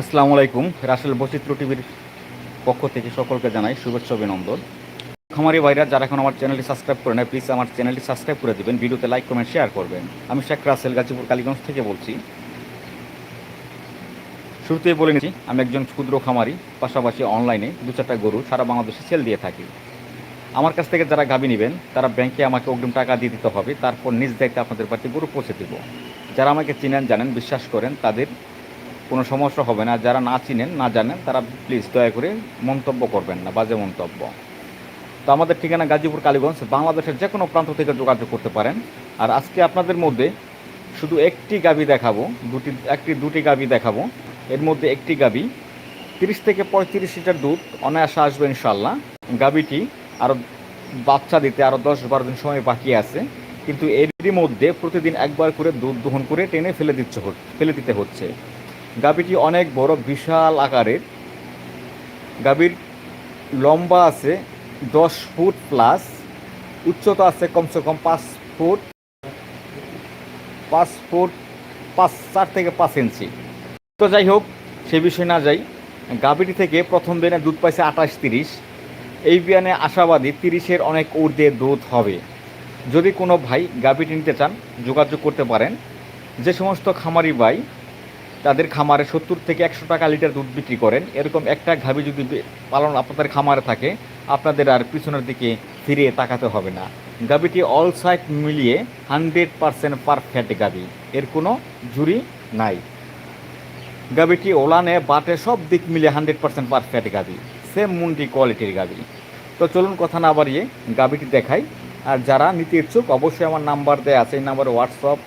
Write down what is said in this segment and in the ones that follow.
আসসালামু আলাইকুম, রাসেল বচিত্র টিভির পক্ষ থেকে সকলকে জানাই শুভেচ্ছা অভিনন্দন। খামারি ভাইরা, যারা এখন আমার চ্যানেলটি সাবস্ক্রাইব করে নেয় প্লিজ আমার চ্যানেলটি সাবস্ক্রাইব করে দেবেন, ভিডিওতে লাইক কমেন্ট শেয়ার করবেন। আমি শেখ রাসেল, গাজীপুর, কালীগঞ্জ থেকে বলছি। শুরুতেই বলে নিচ্ছি, আমি একজন ক্ষুদ্র খামারি, পাশাপাশি অনলাইনে দু চারটা গরু সারা বাংলাদেশে সেল দিয়ে থাকি। আমার কাছ থেকে যারা গাবি নেবেন, তারা ব্যাংকে আমাকে অগ্রিম টাকা দিয়ে দিতে হবে, তারপর নিজ দায়িত্বে আপনাদের বাড়িতে গরু পৌঁছে দেবো। যারা আমাকে চিনেন, জানেন, বিশ্বাস করেন, তাদের কোনো সমস্যা হবে না। যারা না চিনেন, না জানেন, তারা প্লিজ দয়া করে মন্তব্য করবেন না, বাজে মন্তব্য। তো আমাদের ঠিকানা গাজীপুর, কালীগঞ্জ, বাংলাদেশের যে কোনো প্রান্ত থেকে যোগাযোগ করতে পারেন। আর আজকে আপনাদের মধ্যে শুধু একটি গাবি দেখাবো, দুটি, একটি, দুটি গাবি দেখাবো। এর মধ্যে একটি গাবি তিরিশ থেকে পঁয়ত্রিশ লিটার দুধ অনায়াসে আসবে ইনশাল্লাহ গাবিটি আরও বাচ্চা দিতে আরও দশ বারো দিন সময় বাকি আছে। কিন্তু এরই মধ্যে প্রতিদিন একবার করে দুধ দহন করে টেনে ফেলে দিচ্ছে ফেলে দিতে হচ্ছে। গাবিটি অনেক বড়, বিশাল আকারের। গাবির লম্বা আছে দশ ফুট প্লাস উচ্চতা আছে কমসে কম পাঁচ ফুট পাঁচ ফুট পাঁচ, চার থেকে পাঁচ ইঞ্চি। তো যাই হোক, সে বিষয়ে না যাই গাবিটি থেকে প্রথম দিনে দুধ পাইছে আঠাশ তিরিশ, এই বিয়ানে আশাবাদী তিরিশের অনেক ঊর্ধ্বে দুধ হবে। যদি কোনো ভাই গাবিটি নিতে চান, যোগাযোগ করতে পারেন। যে সমস্ত খামারি ভাই তাদের খামারে সত্তর থেকে একশো টাকা লিটার দুধ বিক্রি করেন। এরকম একটা গাভী যদি পালন আপনাদের খামারে থাকে, আপনাদের আর পিছনের দিকে ফিরে তাকাতে হবে না। গাভীটি অল সাইড মিলিয়ে হান্ড্রেড পারসেন্ট পারফেক্ট গাভী। এর কোনো ঝুরি নাই। গাভীটি ওলানে, বাটে সব দিক মিলিয়ে হান্ড্রেড পারসেন্ট পারফেক্ট গাভী। সেম মুন্ডি কোয়ালিটির গাভী। তো চলুন কথা না বাড়িয়ে গাভীটি দেখাই। আর যারা নিতে ইচ্ছুক, অবশ্যই আমার নাম্বার দেওয়া আছে। এই নাম্বারে হোয়াটসঅ্যাপ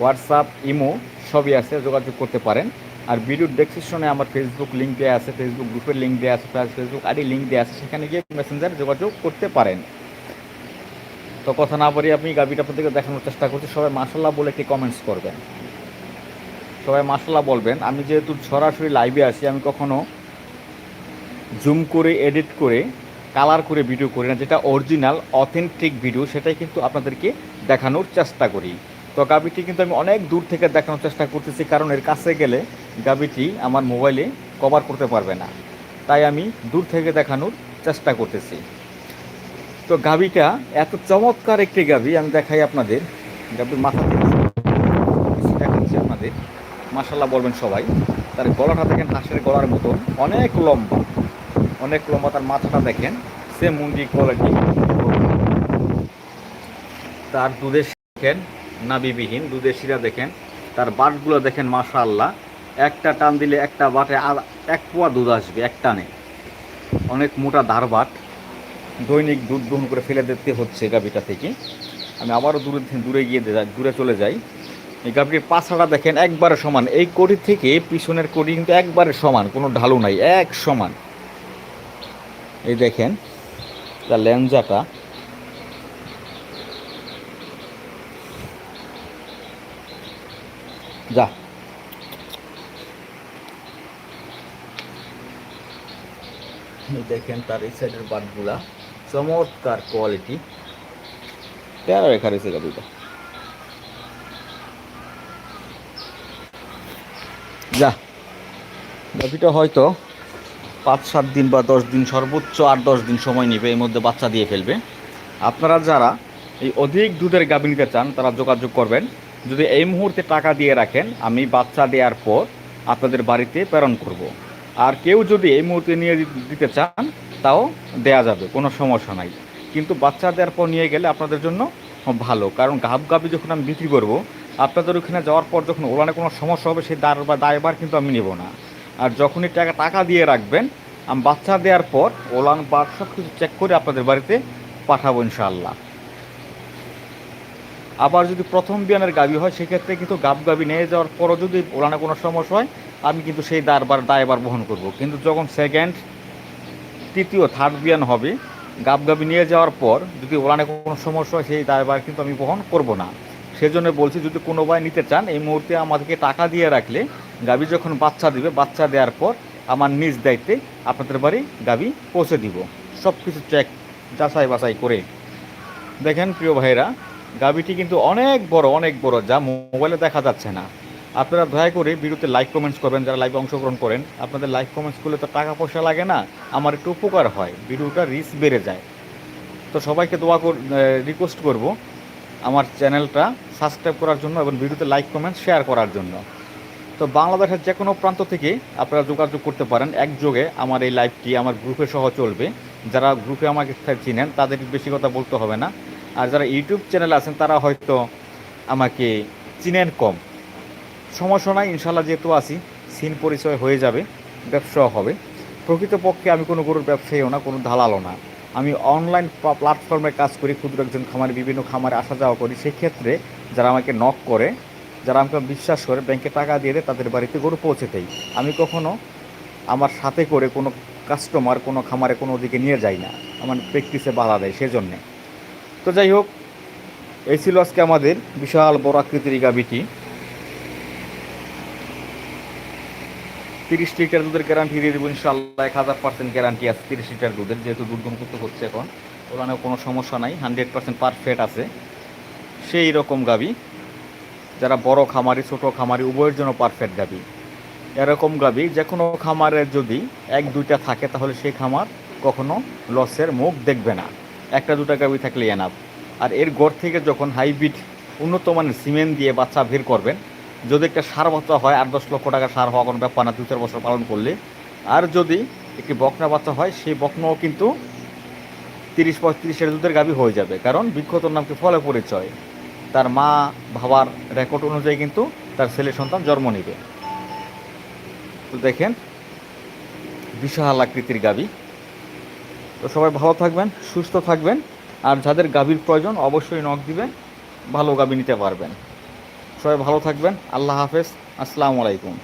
হোয়াটসঅ্যাপ ইমো সবই আছে, যোগাযোগ করতে পারেন। আর ভিডিওর ডেসক্রিপশনে আমার ফেসবুক লিঙ্ক দেওয়া আছে ফেসবুক গ্রুপের লিঙ্ক দেওয়া আছে প্লাস ফেসবুক আইডি লিঙ্ক দেওয়া আছে, সেখানে গিয়ে মেসেঞ্জার যোগাযোগ করতে পারেন। তো কথা না বলি আমি গাবিটা আপনাদেরকে দেখানোর চেষ্টা করছি, সবাই মাসাল্লাহ বলে একটি কমেন্টস করবেন। সবাই মাসাল্লাহ বলবেন, আমি যেহেতু সরাসরি লাইভে আসি আমি কখনো জুম করে এডিট করে কালার করে ভিডিও করি না, যেটা অরিজিনাল অথেন্টিক ভিডিও সেটাই কিন্তু আপনাদেরকে দেখানোর চেষ্টা করি। তো গাবিটি কিন্তু আমি অনেক দূর থেকে দেখানোর চেষ্টা করতেছি, কারণ এর কাছে গেলে গাবিটি আমার মোবাইলে কভার করতে পারবে না। তাই আমি দূর থেকে দেখানোর চেষ্টা করতেছি। তো গাবিটা এত চমৎকার একটি গাবি আমি দেখাই আপনাদের। গাবির মাথা দেখাচ্ছি আপনাদের। মাসাল্লাহ বলবেন সবাই, তার গলাটা দেখেন হাঁসের গলার মতন, অনেক লম্বা অনেক লম্বা তার মাথাটা দেখেন সে মুন্ডি কোয়ালিটি তার দুধের দেখেন নাবিবিহীন দুধের শিরা দেখেন, তার বাটগুলো দেখেন মাশা আল্লাহ একটা টান দিলে একটা বাটে আর এক পোয়া দুধ আসবে, এক টানে। অনেক মোটা ধার বাট। দৈনিক দুধ গ্রহণ করে ফেলে দিতে হচ্ছে গাভিটা থেকে। আমি আবারও দূরে দূরে গিয়ে দূরে চলে যাই। এই গাভিটির পাছাটা দেখেন একবারে সমান। এই কোটি থেকে পিছনের কোটি কিন্তু একবারে সমান, কোনো ঢালু নাই, এক সমান। এই দেখেন, তার ল্যাঞ্জাটা যা এই দেখেন তার এই সাইডের বাটগুলা চমৎকার কোয়ালিটি তেরো রেখা রয়েছে গাড়িটা যা গাভিটা হয়তো পাঁচ, সাত দিন বা দশ দিন সর্বোচ্চ আট, দশ দিন সময় নেবে, এর মধ্যে বাচ্চা দিয়ে ফেলবে। আপনারা যারা এই অধিক দুধের গাভী নিতে চান, তারা যোগাযোগ করবেন। যদি এই মুহূর্তে টাকা দিয়ে রাখেন, আমি বাচ্চা দেওয়ার পর আপনাদের বাড়িতে প্রেরণ করব। আর কেউ যদি এই মুহূর্তে নিয়ে দিতে চান, তাও দেয়া যাবে, কোনো সমস্যা নাই। কিন্তু বাচ্চা দেওয়ার পর নিয়ে গেলে আপনাদের জন্য ভালো, কারণ গাভ গাভি যখন আমি বিক্রি করব, আপনাদের ওখানে যাওয়ার পর যখন ওলানে কোনো সমস্যা হবে, সেই দার বা দায়বার কিন্তু আমি নেব না। আর যখনই টাকা টাকা দিয়ে রাখবেন, আমি বাচ্চা দেওয়ার পর ওলান বা সব কিছু চেক করে আপনাদের বাড়িতে পাঠাবো ইনশাআল্লাহ। আবার যদি প্রথম বিয়ানের গাবি হয়, সেক্ষেত্রে কিন্তু গাব গাবি নিয়ে যাওয়ার পরও যদি ওলানে কোনো সমস্যা হয়, আমি কিন্তু সেই দারবার দায়বার বহন করব। কিন্তু যখন সেকেন্ড তৃতীয় থার্ড বিয়ান হবে গাব গাবি নিয়ে যাওয়ার পর যদি ওলানে কোনো সমস্যা হয়, সেই দায়বার কিন্তু আমি বহন করব না। সেজন্য বলছি, যদি কোনো ভাই নিতে চান, এই মুহূর্তে আমাদেরকে টাকা দিয়ে রাখলে গাবি যখন বাচ্চা দিবে, বাচ্চা দেওয়ার পর আমার নিজ দায়িত্বে আপনাদের বাড়ি গাবি পৌঁছে দিব। সব কিছু চেক যাচাই বাছাই করে। দেখেন প্রিয় ভাইরা গাবিটি কিন্তু অনেক বড় অনেক বড়, যা মোবাইলে দেখা যাচ্ছে না। আপনারা দয়া করে ভিডিওতে লাইক কমেন্টস করবেন, যারা লাইভে অংশগ্রহণ করেন। আপনাদের লাইক কমেন্টস করলে তো টাকা পয়সা লাগে না, আমার একটু উপকার হয়, ভিডিওটা রিচ বেড়ে যায়। তো সবাইকে দোয়া কর রিকোয়েস্ট করব আমার চ্যানেলটা সাবস্ক্রাইব করার জন্য এবং ভিডিওতে লাইক কমেন্ট শেয়ার করার জন্য। তো বাংলাদেশের যে কোনো প্রান্ত থেকে আপনারা যোগাযোগ করতে পারেন। একযোগে আমার এই লাইভটি আমার গ্রুপে সহ চলবে। যারা গ্রুপে আমাকে চিনেন, তাদের বেশি কথা বলতে হবে না। আর যারা ইউটিউব চ্যানেল আছেন, তারা হয়তো আমাকে চিনেন কম। সমস্যা নাই ইনশাল্লাহ যেহেতু আছি, সিন পরিচয় হয়ে যাবে, ব্যবসাও হবে। প্রকৃতপক্ষে আমি কোনো গরুর ব্যবসায়ীও না, কোনো দালালও না। আমি অনলাইন প্ল্যাটফর্মে কাজ করি, ক্ষুদ্র একজন খামারে, বিভিন্ন খামারে আসা যাওয়া করি। সেক্ষেত্রে যারা আমাকে নক করে, যারা আমাকে বিশ্বাস করে, ব্যাংকে টাকা দিয়ে দেয়, তাদের বাড়িতে গরু পৌঁছে দেয় আমি কখনো আমার সাথে করে কোনো কাস্টমার কোনো খামারে কোনো দিকে নিয়ে যাই না। আমার প্র্যাকটিসে বাধা দেয়, সেজন্যে। তো যাই হোক, এই ছিল আজকে আমাদের বিশাল বড় আকৃতির গাবিটি তিরিশ লিটার দুধের গ্যারান্টি দিয়ে দেবো ইনশাল্লাহ এক হাজার পার্সেন্ট গ্যারান্টি আছে তিরিশ লিটার দুধের, যেহেতু দুধ গমযুক্ত হচ্ছে এখন। ওখানেও কোনো সমস্যা নাই হান্ড্রেড পার্সেন্ট পারফেক্ট আছে। সেই রকম গাবি যারা বড় খামারি, ছোট খামারি, উভয়ের জন্য পারফেক্ট গাবি এরকম গাবি যে কোনো খামারের যদি এক, দুইটা থাকে, তাহলে সেই খামার কখনো লসের মুখ দেখবে না। একটা, দুটা গাবি থাকলে এনাফ আর এর গড় থেকে যখন হাইব্রিড উন্নত মানের সিমেন্ট দিয়ে বাচ্চা বের করবেন, যদি একটা সার বাচ্চা হয়, আট, দশ লক্ষ টাকা সার হওয়া কোনো ব্যাপার না, দু, চার বছর পালন করলে। আর যদি একটি বকনা বাচ্চা হয়, সেই বকনাও কিন্তু তিরিশ পঁয়ত্রিশের দুধের গাভী হয়ে যাবে। কারণ বিক্ষতর নামকে ফলে পরিচয়। তার মা ভাবার রেকর্ড অনুযায়ী কিন্তু তার ছেলে সন্তান জন্ম নেবে। তো দেখেন, বিশাল আকৃতির গাভী তো সবাই ভালো থাকবেন, সুস্থ থাকবেন। আর যাদের গাভীর প্রয়োজন অবশ্যই নখ দিবেন, ভালো গাভী নিতে পারবেন। সবাই ভালো থাকবেন, আল্লাহ হাফেজ, আসসালামু আলাইকুম।